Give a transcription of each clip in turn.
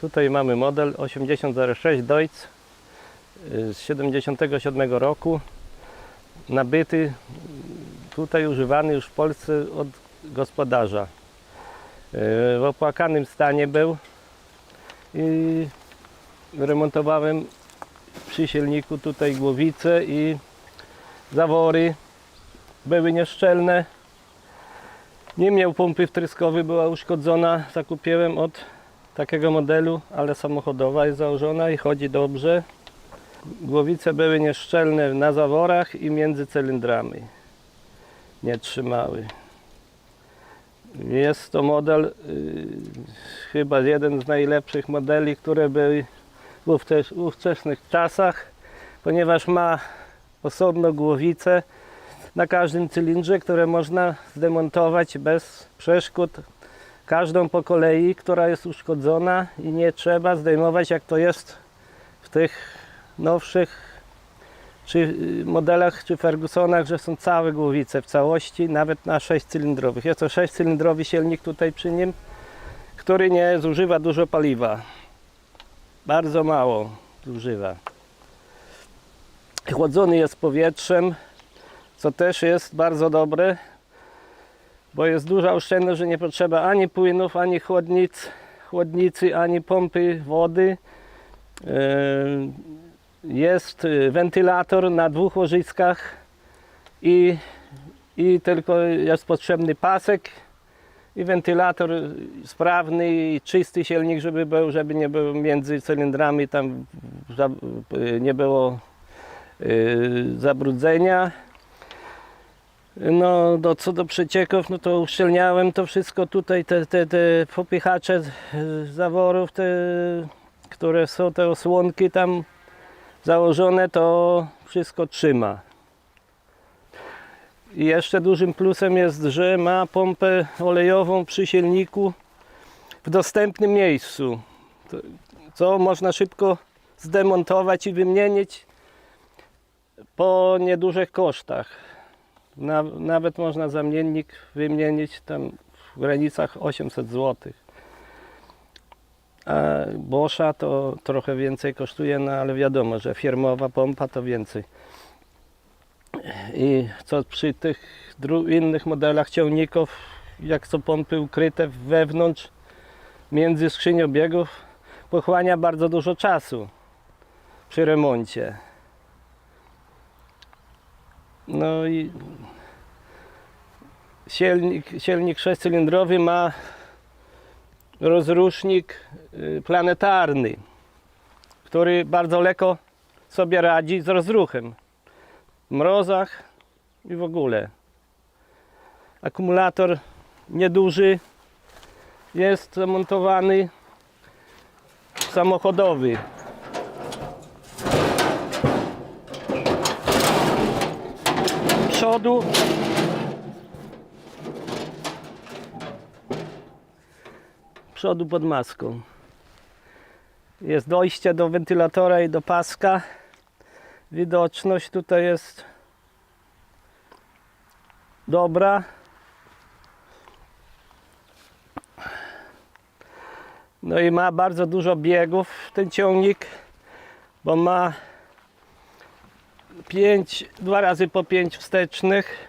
Tutaj mamy model 8006 Deutz y, z 77 roku. Nabyty, y, tutaj używany już w Polsce od gospodarza. Y, W opłakanym stanie był i remontowałem przy silniku tutaj głowice i zawory były nieszczelne. Nie miał pompy wtryskowej, była uszkodzona. Zakupiłem od takiego modelu, ale samochodowa jest założona i chodzi dobrze. Głowice były nieszczelne na zaworach i między cylindrami. Nie trzymały. Jest to model y, chyba jeden z najlepszych modeli, które były w ówcze- ówczesnych czasach, ponieważ ma osobno głowicę na każdym cylindrze, które można zdemontować bez przeszkód. Każdą po kolei, która jest uszkodzona i nie trzeba zdejmować jak to jest w tych nowszych czy y, modelach, czy Fergusonach, że są całe głowice w całości, nawet na 6 cylindrowych. Jest to 6 cylindrowy silnik tutaj przy nim, który nie zużywa dużo paliwa. Bardzo mało zużywa. Chłodzony jest powietrzem, co też jest bardzo dobre, bo jest duża oszczędność, że nie potrzeba ani płynów, ani chłodnic, chłodnicy, ani pompy wody. Yy, Jest y, wentylator na dwóch łożyskach i, i tylko jest potrzebny pasek i wentylator sprawny i czysty silnik, żeby był, żeby nie było między cylindrami tam y, nie było zabrudzenia. No, do, co do przecieków, no to uszczelniałem to wszystko tutaj, te, te, te popychacze zaworów, te, które są te osłonki tam założone, to wszystko trzyma. I jeszcze dużym plusem jest, że ma pompę olejową przy silniku w dostępnym miejscu, co można szybko zdemontować i wymienić po niedużych kosztach. Na, nawet można zamiennik wymienić tam w granicach 800 zł. A Boscha to trochę więcej kosztuje, no ale wiadomo, że firmowa pompa to więcej. I co przy tych innych modelach ciągników, jak są pompy ukryte wewnątrz, między skrzynią biegów, pochłania bardzo dużo czasu przy remoncie. No i silnik, silnik sześciocylindrowy ma rozrusznik y, planetarny, który bardzo lekko sobie radzi z rozruchem w mrozach i w ogóle. Akumulator nieduży jest zamontowany samochodowy. przodu przodu pod maską. Jest dojście do wentylatora i do paska. Widoczność tutaj jest dobra. No i ma bardzo dużo biegów ten ciągnik bo ma 5, dwa razy po 5 wstecznych.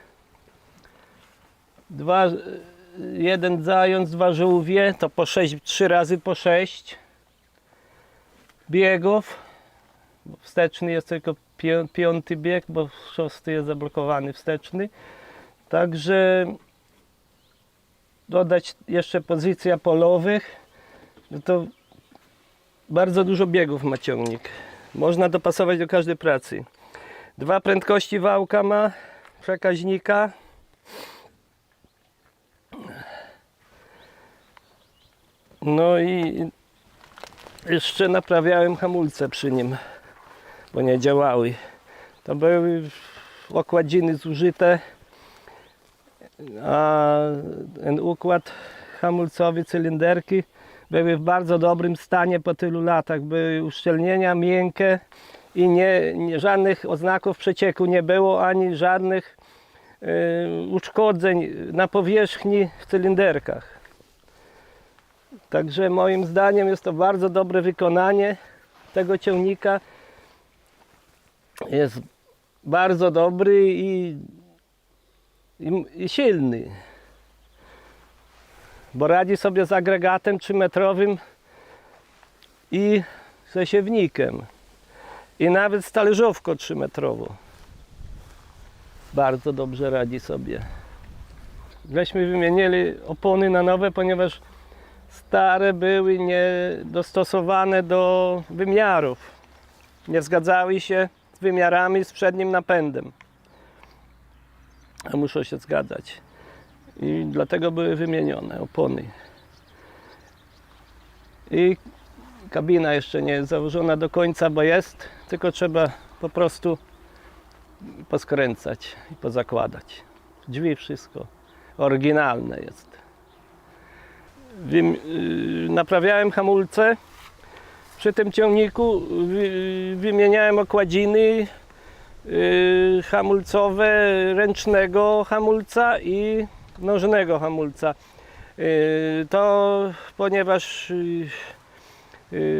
Dwa, jeden zając, dwa żółwie, to po 6, trzy razy po 6 biegów. Wsteczny jest tylko piąty bieg, bo szósty jest zablokowany wsteczny. Także dodać jeszcze pozycja polowych, no to bardzo dużo biegów ma ciągnik. Można dopasować do każdej pracy. Dwa prędkości wałka ma przekaźnika. No i jeszcze naprawiałem hamulce przy nim, bo nie działały. To były okładziny zużyte, a ten układ hamulcowy, cylinderki były w bardzo dobrym stanie po tylu latach. Były uszczelnienia miękkie i nie, nie, żadnych oznaków przecieku nie było, ani żadnych y, uszkodzeń na powierzchni w cylinderkach. Także moim zdaniem jest to bardzo dobre wykonanie tego ciągnika. Jest bardzo dobry i, i, i silny. Bo radzi sobie z agregatem 3-metrowym i ze siewnikiem. I nawet z talerzówką 3-metrową. Bardzo dobrze radzi sobie. Żeśmy wymienili opony na nowe, ponieważ stare były niedostosowane do wymiarów. Nie zgadzały się z wymiarami z przednim napędem. A muszą się zgadzać. I dlatego były wymienione opony. I kabina jeszcze nie jest założona do końca, bo jest, tylko trzeba po prostu poskręcać i pozakładać. Drzwi, wszystko oryginalne jest. Yy, naprawiałem hamulce przy tym ciągniku, wy, wymieniałem okładziny yy, hamulcowe ręcznego hamulca i nożnego hamulca. Yy, to ponieważ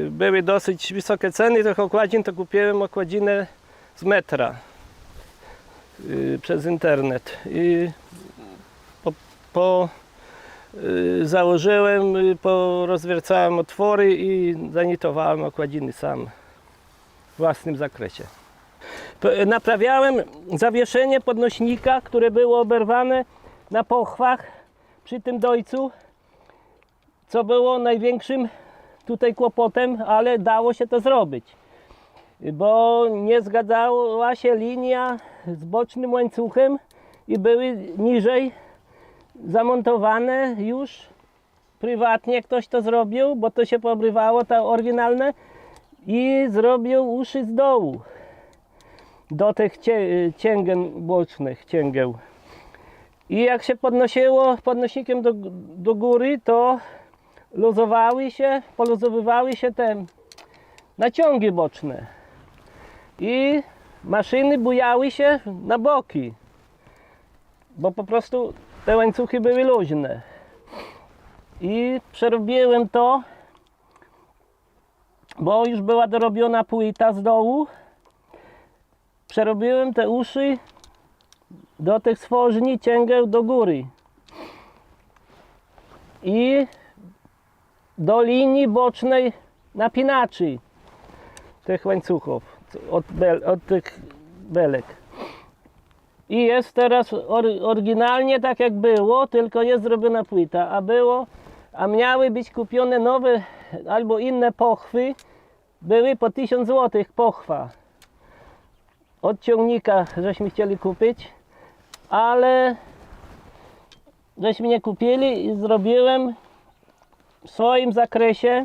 były dosyć wysokie ceny tych okładzin, to kupiłem okładzinę z metra przez internet. I po, po y, założyłem, y, porozwiercałem otwory i zanitowałem okładziny sam w własnym zakresie. Naprawiałem zawieszenie podnośnika, które było oberwane na pochwach przy tym dojcu, co było największym tutaj kłopotem, ale dało się to zrobić, bo nie zgadzała się linia z bocznym łańcuchem i były niżej zamontowane już prywatnie ktoś to zrobił, bo to się poobrywało, to oryginalne i zrobił uszy z dołu do tych cie- bocznych, cięgieł. I jak się podnosiło podnośnikiem do, do góry, to luzowały się, poluzowywały się te naciągi boczne i maszyny bujały się na boki bo po prostu te łańcuchy były luźne. I przerobiłem to, bo już była dorobiona płyta z dołu. Przerobiłem te uszy do tych stworzni cięgeł do góry. I do linii bocznej napinaczy tych łańcuchów od, bel, od tych belek. I jest teraz or- oryginalnie tak jak było, tylko jest zrobiona płyta, a było, a miały być kupione nowe albo inne pochwy, były po 1000 zł pochwa. Od ciągnika żeśmy chcieli kupić, ale żeśmy nie kupili i zrobiłem w swoim zakresie,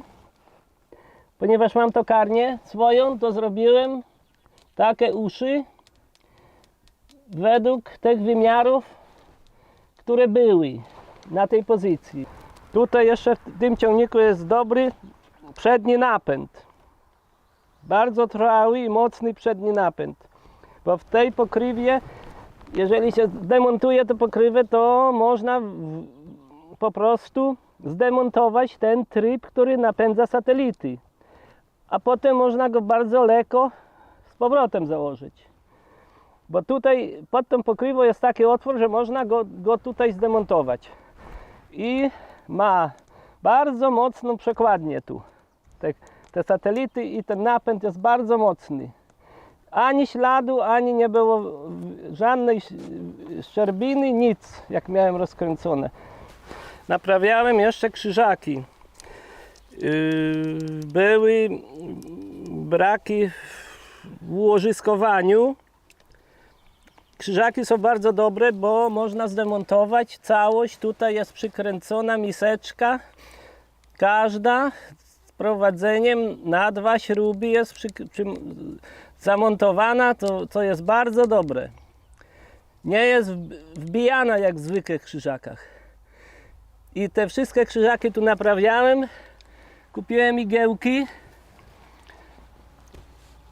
ponieważ mam tokarnię swoją, to zrobiłem takie uszy, według tych wymiarów, które były na tej pozycji. Tutaj jeszcze w tym ciągniku jest dobry przedni napęd. Bardzo trwały i mocny przedni napęd. Bo w tej pokrywie, jeżeli się demontuje tę pokrywę, to można po prostu zdemontować ten tryb, który napędza satelity. A potem można go bardzo lekko z powrotem założyć. Bo tutaj pod tą pokrywą jest taki otwór, że można go, go tutaj zdemontować. I ma bardzo mocną przekładnię tu. Te, te satelity i ten napęd jest bardzo mocny. Ani śladu, ani nie było żadnej szczerbiny, nic, jak miałem rozkręcone. Naprawiałem jeszcze krzyżaki. Yy, Były braki w ułożyskowaniu. Krzyżaki są bardzo dobre, bo można zdemontować całość. Tutaj jest przykręcona miseczka. Każda z prowadzeniem na dwa śruby jest przy, przy, zamontowana, to, to jest bardzo dobre. Nie jest wb- wbijana jak w zwykłych krzyżakach. I te wszystkie krzyżaki tu naprawiałem. Kupiłem igiełki.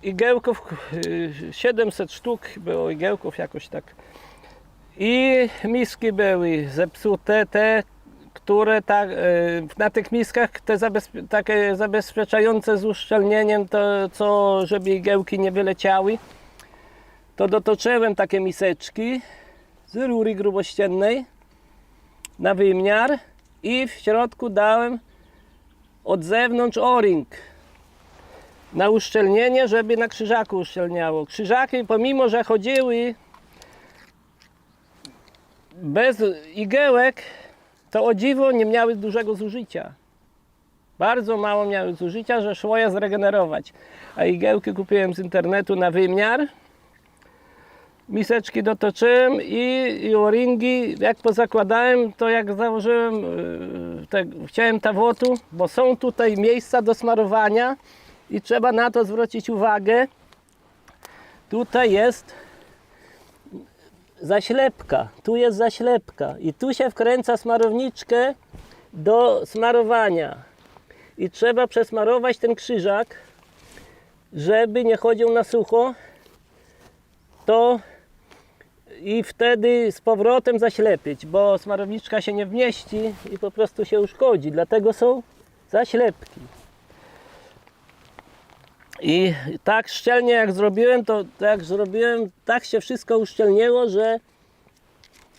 Igiełków y, 700 sztuk było igiełków jakoś tak. I miski były zepsute, te, które tak, na tych miskach te zabezpie- takie zabezpieczające z uszczelnieniem, to co, żeby igiełki nie wyleciały, to dotoczyłem takie miseczki z rury grubościennej na wymiar i w środku dałem od zewnątrz o-ring na uszczelnienie, żeby na krzyżaku uszczelniało. Krzyżaki pomimo, że chodziły bez igiełek, to o dziwo nie miały dużego zużycia. Bardzo mało miały zużycia, że szło je zregenerować. A igiełki kupiłem z internetu na wymiar. Miseczki dotoczyłem i, i o-ringi, jak pozakładałem, to jak założyłem, yy, te, chciałem tawotu, bo są tutaj miejsca do smarowania i trzeba na to zwrócić uwagę. Tutaj jest zaślepka, tu jest zaślepka i tu się wkręca smarowniczkę do smarowania. I trzeba przesmarować ten krzyżak, żeby nie chodził na sucho. To i wtedy z powrotem zaślepić, bo smarowniczka się nie wmieści i po prostu się uszkodzi. Dlatego są zaślepki. I tak szczelnie jak zrobiłem, to tak zrobiłem, tak się wszystko uszczelniło, że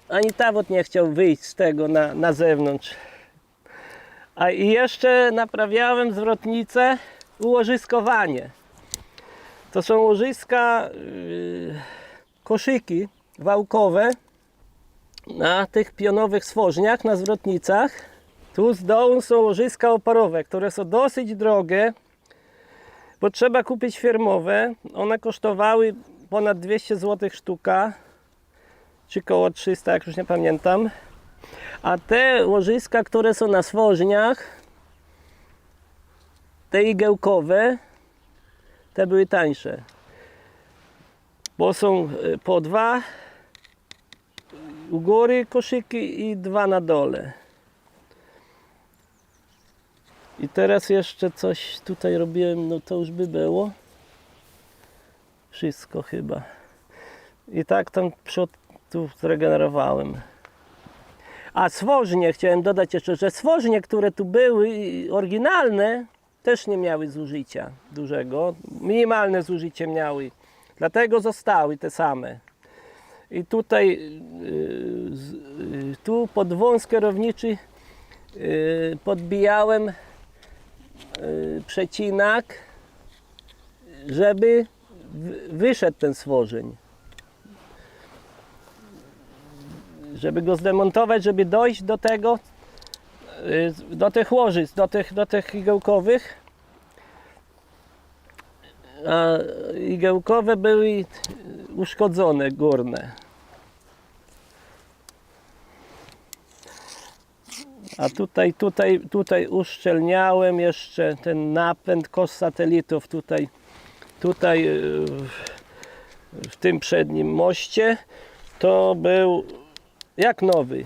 ani tawot nie chciał wyjść z tego na, na zewnątrz. A i jeszcze naprawiałem zwrotnicę, ułożyskowanie. To są łożyska, yy, koszyki wałkowe na tych pionowych stworzniach, na zwrotnicach. Tu z dołu są łożyska oporowe, które są dosyć drogie, bo trzeba kupić firmowe. One kosztowały ponad 200 zł sztuka, czy koło 300, jak już nie pamiętam. A te łożyska, które są na stworzniach, te igiełkowe, te były tańsze. Bo są y, po dwa u góry koszyki i dwa na dole. I teraz jeszcze coś tutaj robiłem, no to już by było. Wszystko chyba. I tak tam przód tu zregenerowałem. A swożnie chciałem dodać jeszcze, że swożnie, które tu były oryginalne, też nie miały zużycia dużego. Minimalne zużycie miały. Dlatego zostały te same. I tutaj z- yy, tu pod wąs kierowniczy yy, podbijałem przecinak, żeby wyszedł ten stworzeń. Żeby go zdemontować, żeby dojść do tego, yy, do tych łożyc, do tych, do tych igiełkowych. A igiełkowe były uszkodzone górne. A tutaj, tutaj, tutaj uszczelniałem jeszcze ten napęd kos satelitów tutaj, tutaj w- w tym przednim moście. To był jak nowy.